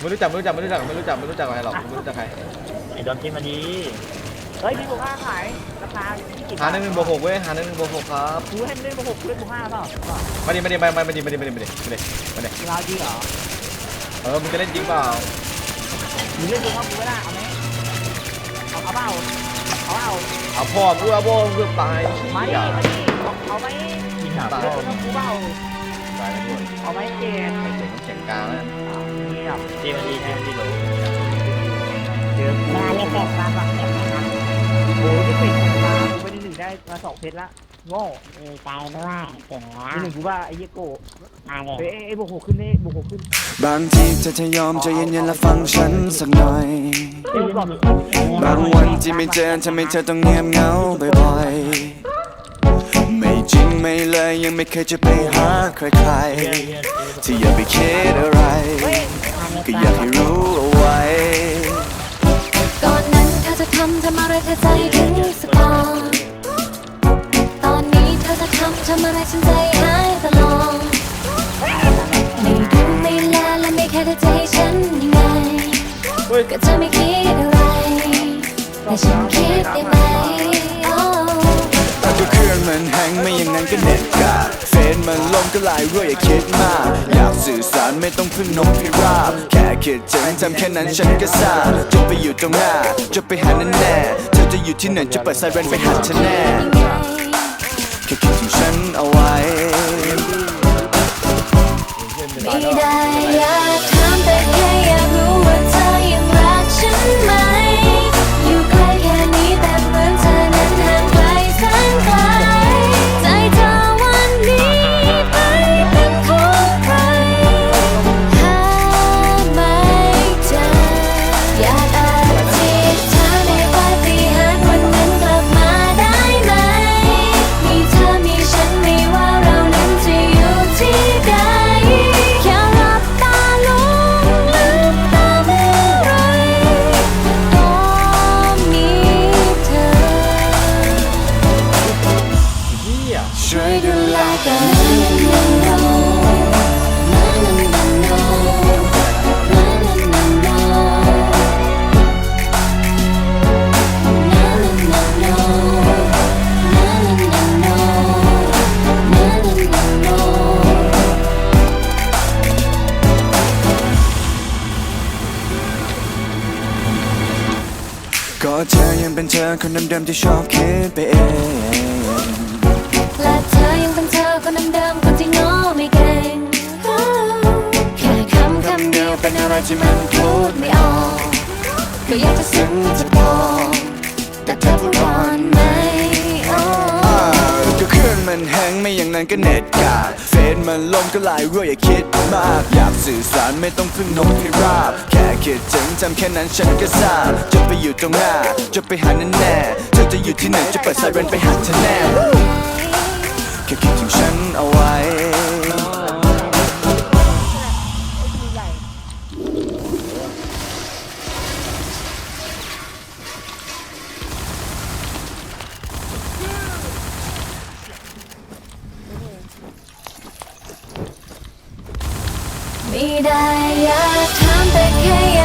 ไม่รู้จักไม่รู้จักไม่รู้จักไม่รู้จักไม่รู้จักใครหรอกไม่รู้จักใครไอ้โดนที่มาดีเฮ้ยมีบวกห้าขายราคาที่กี่หาหนึ่งหนึ่งบวกหกเว้ยหาหนึ่งหนึ่งบวกหกครับดูให้เล่นบวกหกเล่นบวกห้าเปล่ามาดิมาดิมามามาดิมาดิมาดิมาดิมาดิมาดิเราจริงเหรอเออมึงจะเล่นจริงเปล่ามึงเล่นบวกห้ากูไม่ได้เอาไหมเอาเอาเปล่าเอาเอาเอาพ่อมึงเอาพ่อมึงตายมาเหี้ดิยมาดิเอาไหมยิงหาตายพ่อเอากูเปล่า ตายแล้วด้วยเอาไหมเจนไอ้เจ๋งเจ๋งกลางแล้วเงียบที่มาดีที่มาดีโหลเจอมาเรียกแขกมาบอกเก็บนะครับโอ้ยเป็ดมากูไปที่หนึ่งได้มาสองเพชรละโง่ดีใจด้วยเก่งแล้วที่หนึ่งกูว่าไอ้เหี้ยโก้มาเลเฮ้ยยไอ้บวกหกขึ้นนี่บวกหกขึ้น บางทีเธอจะยอมใจเย็นๆและฟังฉันสักหน่อยเฮ้ยก่อนบางวันที่ไม่เจอทำให้เธอต้องเงียบเหงาบ่อยๆ ไม่จริงไม่เลยยังไม่เคยจะไปหาใครเฮียเฮียๆที่อย่าไปคิดอะไร ก็อยากให้รู้เอาไว้ ก่อนนั้นเธอจะทำทำอะไรเธอใจถึงสักก่อน ตอนนี้เธอจะทำทำอะไรฉันใจหายตลอดไม่ดูไม่แลและไม่แค่เธอจะให้ฉันยังไงเฮ้ยก็เธอไม่คิดอะไรแต่ฉันคิดได้ไหมโอ้แต่ก็เค รื่องมันแฮงไม่อย่างนั้นก็เน็ตกาดเฟซมันลงก็ลายรั่วอย่าคิดมาก อยากสื่อสารไม่ต้องพึ่งนกพิราบ แค่คิดถึงทำแค่นั้นฉันก็ทราบจะไปอยู่ตรงหน้า จะไปหาแน่แน่ๆเธอจะอยู่ที่ไหนจะเปิดไซเรนไปหาเธอแน่แค่คิดถึงฉันเอาไว้ไม่ได้ เธอยังเป็นเธอคนเดิมๆที่ชอบคิดไปเองและเธอยังเป็นเธอคนเดิมๆคนที่โง่ไม่เก่งแค่คำคำเดียวเป็นอะไรที่มันพูดไม่ออกก็อยากจะซึ้งจะบอกแต่เธอพูดก่อนไหมโอ้อ่าก็เครื่องมันแฮงไม่อย่างนั้นก็เน็ตกาด เฟซมันลงก็ลายรั่วอย่าคิดมาก อยากสื่อสารไม่ต้องพึ่งนกพิราบ แค่คิดถึงทำแค่นั้นฉันก็ทราบจะไปอยู่ตรงหน้า จะไปหาแน่แน่เธอจะอยู่ที่ไหนจะเปิดไซเรนไปหาเธอแน่แค่คิดถึงฉันเอาไว้ ไม่ได้อยา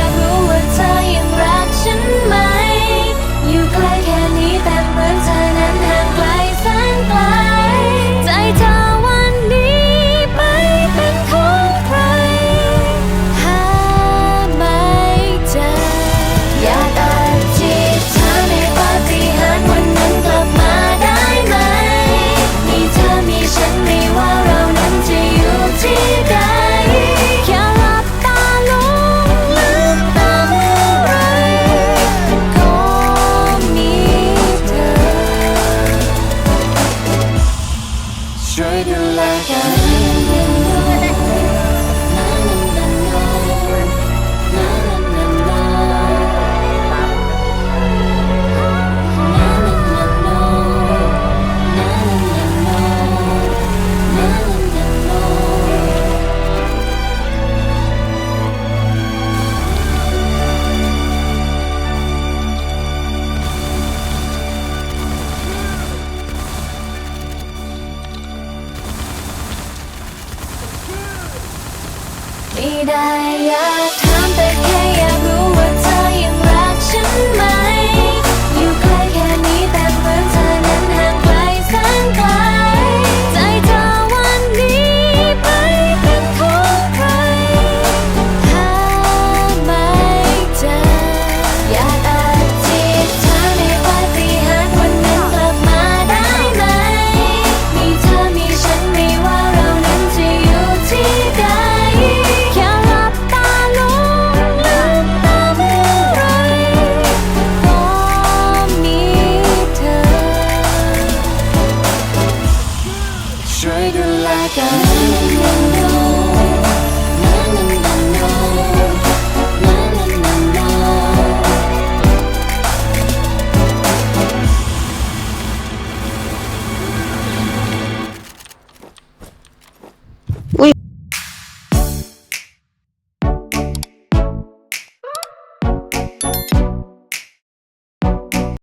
you like I 期待呀。